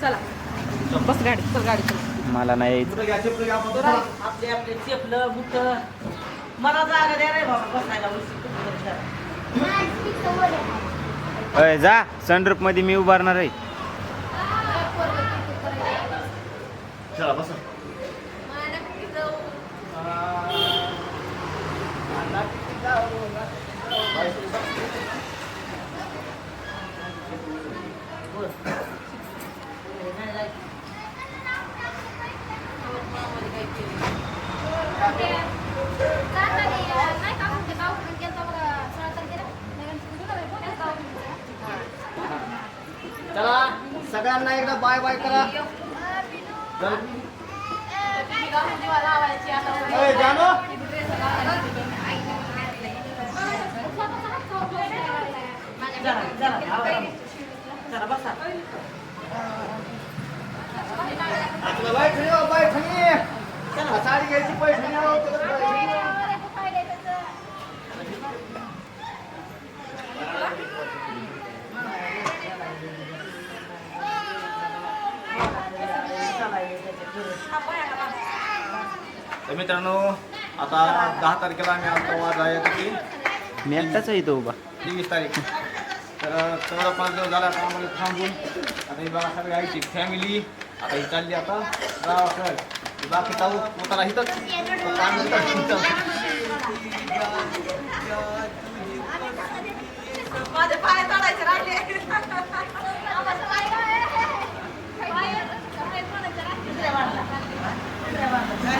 चला बस गाडी चल गाडी चल मला नाही. आपले आपले चेपलं बुट मला जागा द्या रे बाबा बसायला अय जा. सनरूपमध्ये मी उभारणार आहे. चला बसा. चला सगळ्यांना एकदा बाय बाय करा. जानो. जरा जरा आवाज. जरा बसा आपलं बाय ठेवी हो, बाय ठेवी चला साडी घ्यायची पैसे नाही हो, तुला पाहिजे. चला ये त्याच्या तर मित्रांनो आता दहा तारखेला आम्ही आता वाद आहे की मी एकटाच आहे इथं उभा तेवीस तारीख तर चौदा पाच दिवस झाला आम्हाला थांबून. आता ही बघा सगळी आईची फॅमिली आता ही चालली आता गावाकडे. बाकी जाऊ पोताला इथंच आम्ही इथंच इथं. माझे पाय तळायचे राहिले दुसऱ्या वाटला दुसऱ्या वाटला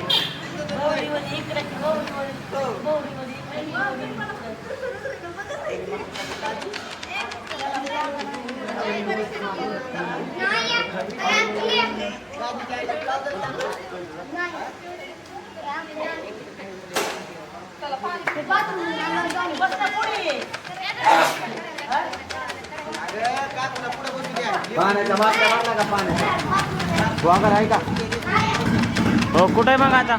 गौरीमध्ये इकडे गौरीमध्ये गौरीमध्ये इकडे गौरीमध्ये बस ना पुढे. पाण्याचा का पाण्याचा वागर आहे का? हो कुठे मग आता?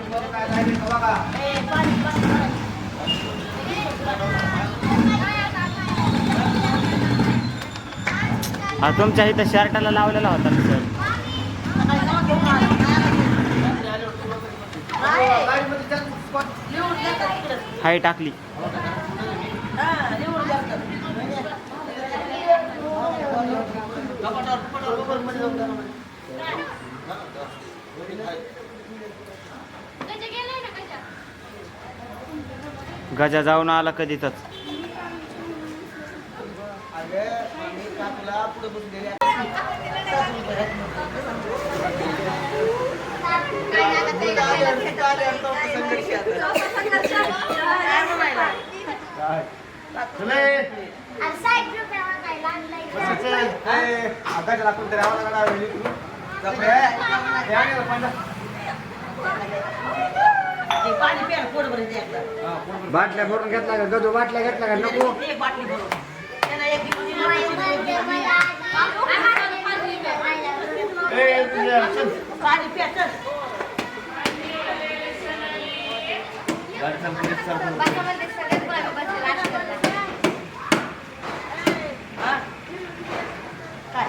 हा तुमच्या इथं शर्टाला लावलेला होता ना सर गाडीमध्ये हाय टाकली. हा. गजा जाऊन आला काकूला पुढे बाटल्या भरून घेतला का? गजू बाटल्या घेतला का? नको. बाटली भरून. त्याला एक दिवस दिलं, एक दिवस दिलं. ए, तुझ्या, चल. पाणी प्या चल. गाडी चालू कर, चालू कर. हा? काय?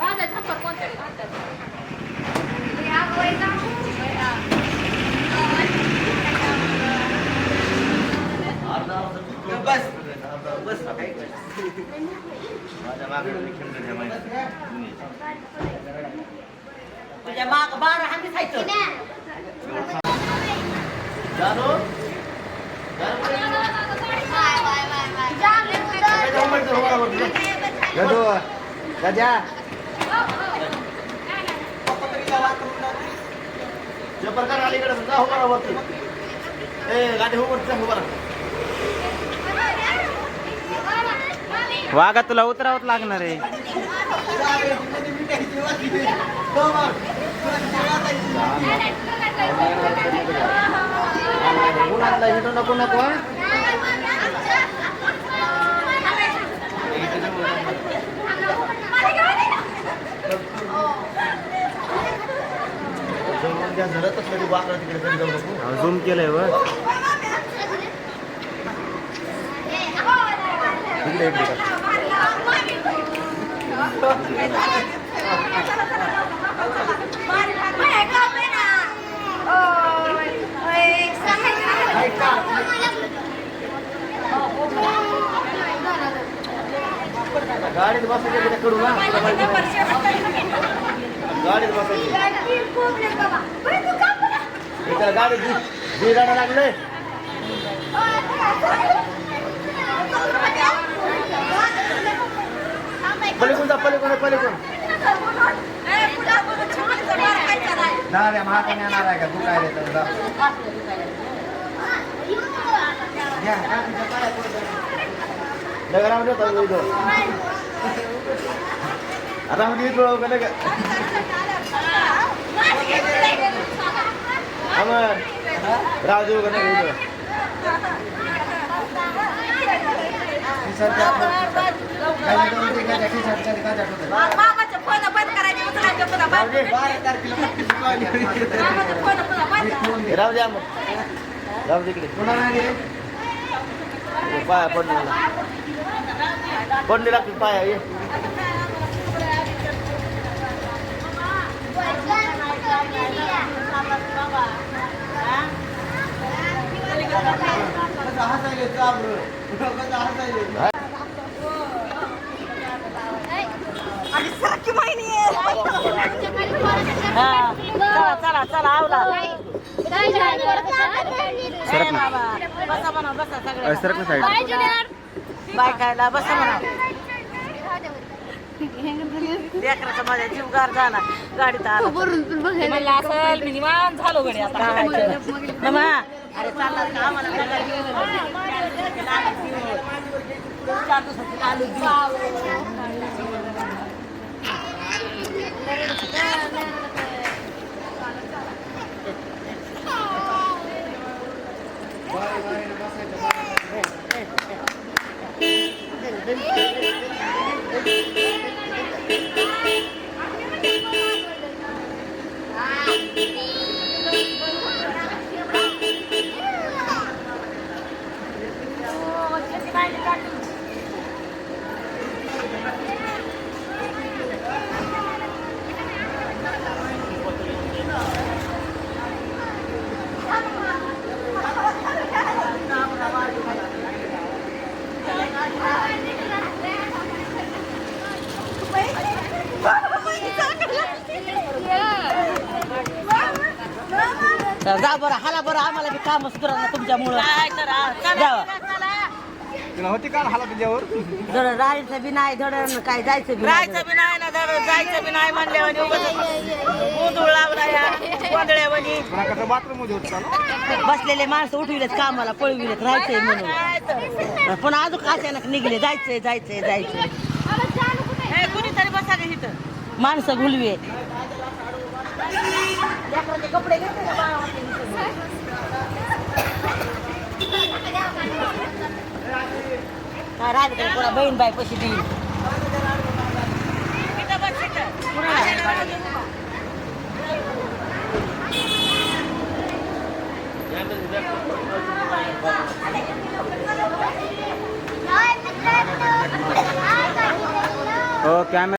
राधा झंपर कोणतरी घालतात बस बस माझ्या मागे खिंड ठेवा माहिती. तुझ्या माग बारा हाती खायचं जानो गजो गजा पेपर कर अलीकडे जा हो बरा वरती ए गाडी हो वरती जा हो बरा वाघा तुला उतरावत लागणार आहे. उन्हातला हिटू नको. नको झुम केलंय व इकडे इकडे कर. गाडीत बसायचं तिकडे कडू ना गाडीत बसायची इकडे गाडीत जी जी गाडं लागलंय पलीकडून जा पलीकडे पलीकडून ना रे महागाने येणार आहे का तू काय रे तर जा. दगडामध्ये होता इथं. आता म्हणजे इथं का? अमर राजू का इथं? राहू द्या मग राहू तिकडे पाया पडलेला पडले लागतील पाया ये आणि सारखी माहिती आहे हा चला चला चला आवला सरक ना बसा म्हणा बसा सगळे सरक ना साईड बायकायला बसा म्हणा. लेकराचा माझ्या जीवगार झाला. गाडीत आला म्हणलं असेल मी निवांत झालो गडी आता? नमा, अरे चालला का आम्हाला बघायला गेलं नाही. चार दिवसाची आलू देऊ. जा बरं हाला बरं आम्हाला बी काम सुधारा तुमच्यामुळं. जावा तुला होती का हाला तुझ्यावर? धड राहायचं बी नाही धड काय जायचं बी राहायचं बी नाही ना धड जायचं बी नाही म्हणल्यावर गोंधळ लावला या गोंधळ्यावानी. तुला कसं बाथरूममध्ये होत ना बसलेले माणसं उठविलेत कामाला पळविलेत राहायचंय म्हणून. पण अजून अचानक निघले जायचंय जायचंय जायचंय. कुणीतरी बसा इथं. माणसं गुलवे कपडे घेतले ना काय राहिले कोणा बहीण